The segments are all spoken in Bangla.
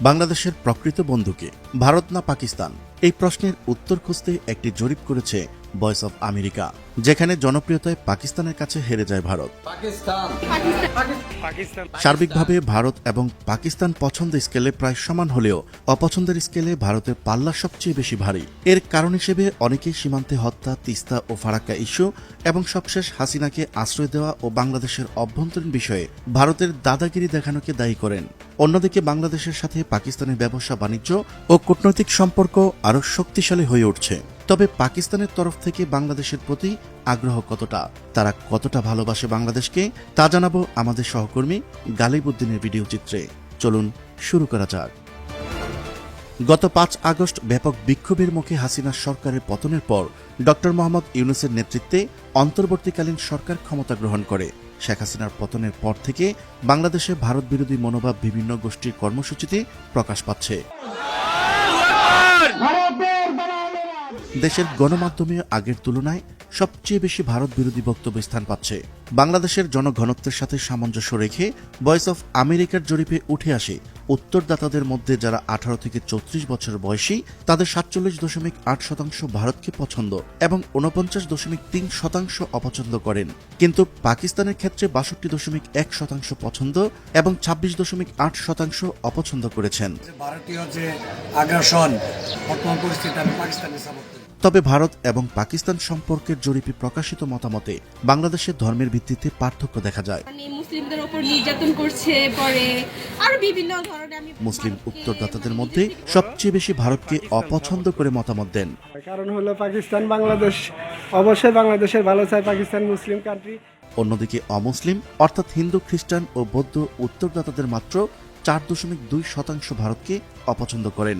বাংলাদেশের প্রকৃত বন্ধুকে ভারত না পাকিস্তান? এই প্রশ্নের উত্তর খুঁজতে একটি জরিপ করেছে ভয়েস অব আমেরিকা যেখানে জনপ্রিয়তায় পাকিস্তানের কাছে হেরে যায় ভারত। সার্বিকভাবে ভারত এবং পাকিস্তান পছন্দ স্কেলে প্রায় সমান হলেও অপছন্দের স্কেলে ভারতের পাল্লা সবচেয়ে বেশি ভারী। এর কারণ হিসেবে অনেকেই সীমান্তে হত্যা তিস্তা ও ফারাক্কা ইস্যু এবং সবশেষ হাসিনাকে আশ্রয় দেওয়া ও বাংলাদেশের অভ্যন্তরীণ বিষয়ে ভারতের দাদাগিরি দেখানোকে দায়ী করেন। অন্যদিকে বাংলাদেশের সাথে পাকিস্তানের ব্যবসা বাণিজ্য ও কূটনৈতিক সম্পর্ক আরও শক্তিশালী হয়ে উঠছে। তবে পাকিস্তানের তরফ থেকে বাংলাদেশের প্রতি আগ্রহ কতটা? তারা কতটা ভালোবাসে বাংলাদেশকে? তা জানাব আমাদের সহকর্মী গালিবুদ্দিনের ভিডিও চিত্রে। চলুন শুরু করা যাক। গত পাঁচ আগস্ট ব্যাপক বিক্ষোভের মুখে হাসিনা সরকারের পতনের পর ড মোহাম্মদ ইউনুসের নেতৃত্বে অন্তর্বর্তীকালীন সরকার ক্ষমতা গ্রহণ করে। শেখ হাসিনার পতনের পর থেকে বাংলাদেশে ভারত বিরোধী মনোভাব বিভিন্ন গোষ্ঠীর কর্মসূচিতে প্রকাশ পাচ্ছে। দেশের গণমাধ্যমে আগের তুলনায় সবচেয়ে বেশি ভারত বিরোধী বক্তব্য স্থান পাচ্ছে। বাংলাদেশের জনঘনত্বের সাথে সামঞ্জস্য রেখে ভয়েস অফ আমেরিকার জরিপে উঠে আসে, উত্তরদাতাদের মধ্যে যারা আঠারো থেকে চৌত্রিশ বছর বয়সী, তাদের সাতচল্লিশ দশমিক আট শতাংশ ভারতকে পছন্দ এবং উনপঞ্চাশ দশমিক তিন শতাংশ অপছন্দ করেন। কিন্তু পাকিস্তানের ক্ষেত্রে বাষট্টি দশমিক এক শতাংশ পছন্দ এবং ছাব্বিশ দশমিক আট শতাংশ অপছন্দ করেছেন। ভারতীয় যে আগ্রাসন, বর্তমান পরিস্থিতি তবে ভারত এবং পাকিস্তান সম্পর্কের জরিপে প্রকাশিত মতামতে বাংলাদেশের ধর্মের ভিত্তিতে পার্থক্য দেখা যায়। মানে মুসলিমদের ওপর নির্যাতন করছে পরে আরও বিভিন্ন ধরনের মুসলিম উত্তরদাতাদের মধ্যে সবচেয়ে বেশি ভারতকে অপছন্দ করে মতামত দেন। কারণ হলো পাকিস্তান বাংলাদেশ অবশ্যই বাংলাদেশের ভালো চায় পাকিস্তান মুসলিম কান্ট্রি অন্যদিকে অমুসলিম অর্থাৎ হিন্দু খ্রিস্টান ও বৌদ্ধ উত্তরদাতাদের মাত্র চার দশমিক দুই শতাংশ ভারতকে অপছন্দ করেন।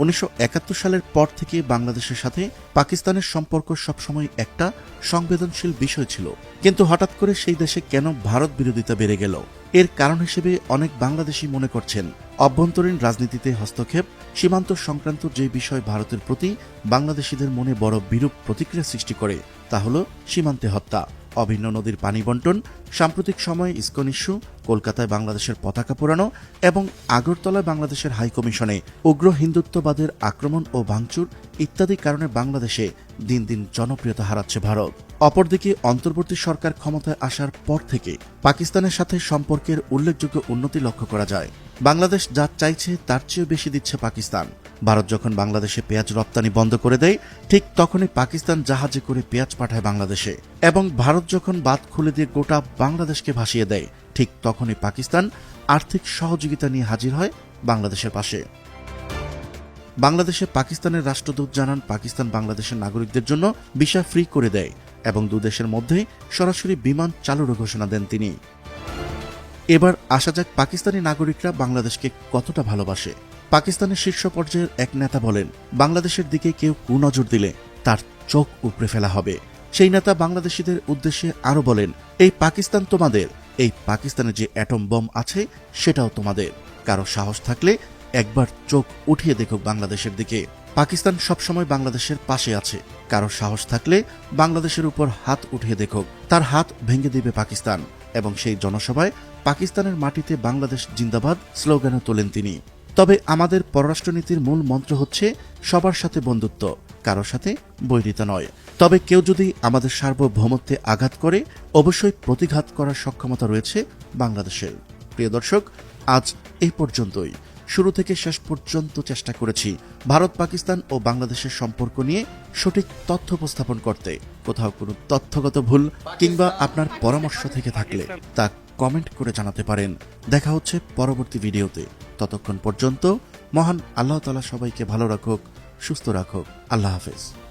উনিশশো একাত্তর সালের পর থেকে বাংলাদেশের সাথে পাকিস্তানের সম্পর্ক সবসময় একটা সংবেদনশীল বিষয় ছিল। কিন্তু হঠাৎ করে সেই দেশে কেন ভারত বিরোধিতা বেড়ে গেল? এর কারণ হিসেবে অনেক বাংলাদেশি মনে করছেন, অভ্যন্তরীণ রাজনীতিতে হস্তক্ষেপ, সীমান্ত সংক্রান্ত যে বিষয় ভারতের প্রতি বাংলাদেশিদের মনে বড় বিরূপ প্রতিক্রিয়া সৃষ্টি করে, তা হল সীমান্তে হত্যা। অভিন্ন নদীর পানি বন্টন, সাম্প্রতিক সময়ে ইস্কন ইস্যু, কলকাতায় বাংলাদেশের পতাকা পোড়ানো এবং আগরতলায় বাংলাদেশের হাইকমিশনে উগ্র হিন্দুত্ববাদের আক্রমণ ও ভাঙচুর ইত্যাদি কারণে বাংলাদেশে দিন দিন জনপ্রিয়তা হারাচ্ছে ভারত। অপরদিকে অন্তর্বর্তী সরকার ক্ষমতায় আসার পর থেকে পাকিস্তানের সাথে সম্পর্কের উল্লেখযোগ্য উন্নতি লক্ষ্য করা যায়। বাংলাদেশ যা চাইছে তার চেয়েও বেশি দিচ্ছে পাকিস্তান। ভারত যখন বাংলাদেশে পেঁয়াজ রপ্তানি বন্ধ করে দেয়, ঠিক তখনই পাকিস্তান জাহাজে করে পেঁয়াজ পাঠায় বাংলাদেশে। এবং ভারত যখন বাদ খুলে দিয়ে গোটা বাংলাদেশকে ভাসিয়ে দেয়, ঠিক তখনই পাকিস্তান আর্থিক সহযোগিতা নিয়ে হাজির হয় বাংলাদেশের পাশে। বাংলাদেশে পাকিস্তানের রাষ্ট্রদূত জানান, পাকিস্তান বাংলাদেশের নাগরিকদের জন্য ভিসা ফ্রি করে দেয় এবং দুদেশের মধ্যে সরাসরি বিমান চালুরও ঘোষণা দেন তিনি। এবার আসা যাক পাকিস্তানি নাগরিকরা বাংলাদেশকে কতটা ভালোবাসে। পাকিস্তানের শীর্ষ পর্যায়ের এক নেতা বলেন, বাংলাদেশের দিকে কেউ কুনজর দিলে তার চোখ উপড়ে ফেলা হবে। সেই নেতা বাংলাদেশিদের উদ্দেশ্যে আরও বলেন, এই পাকিস্তান তোমাদের, এই পাকিস্তানে যে অ্যাটম বম আছে, সেটাও তোমাদের। কারও সাহস থাকলে একবার চোখ উঠিয়ে দেখুক বাংলাদেশের দিকে। পাকিস্তান সবসময় বাংলাদেশের পাশে আছে। কারও সাহস থাকলে বাংলাদেশের উপর হাত উঠিয়ে দেখুক, তার হাত ভেঙে দিবে পাকিস্তান। এবং সেই জনসভায় পাকিস্তানের মাটিতে বাংলাদেশ জিন্দাবাদ স্লোগানও তোলেন তিনি। তবে আমাদের পররাষ্ট্রনীতির মূল মন্ত্র হচ্ছে সবার সাথে বন্ধুত্ব কারও সাথে বৈরিতা নয়। তবে কেউ যদি আমাদের সার্বভৌমত্বে আঘাত করে, অবশ্যই প্রতিঘাত করার সক্ষমতা রয়েছে বাংলাদেশের। প্রিয় দর্শক, আজ এই পর্যন্তই। শুরু থেকে শেষ পর্যন্ত চেষ্টা করেছি ভারত, পাকিস্তান ও বাংলাদেশের সম্পর্ক নিয়ে সঠিক তথ্য উপস্থাপন করতে। কোথাও কোনো তথ্যগত ভুল কিংবা আপনার পরামর্শ থেকে থাকলে তা কমেন্ট করে জানাতে পারেন। দেখা হচ্ছে পরবর্তী ভিডিওতে। ততক্ষণ পর্যন্ত মহান আল্লাহ তালা সবাইকে ভালো রাখুক সুস্থ রাখুক। আল্লাহ হাফেজ।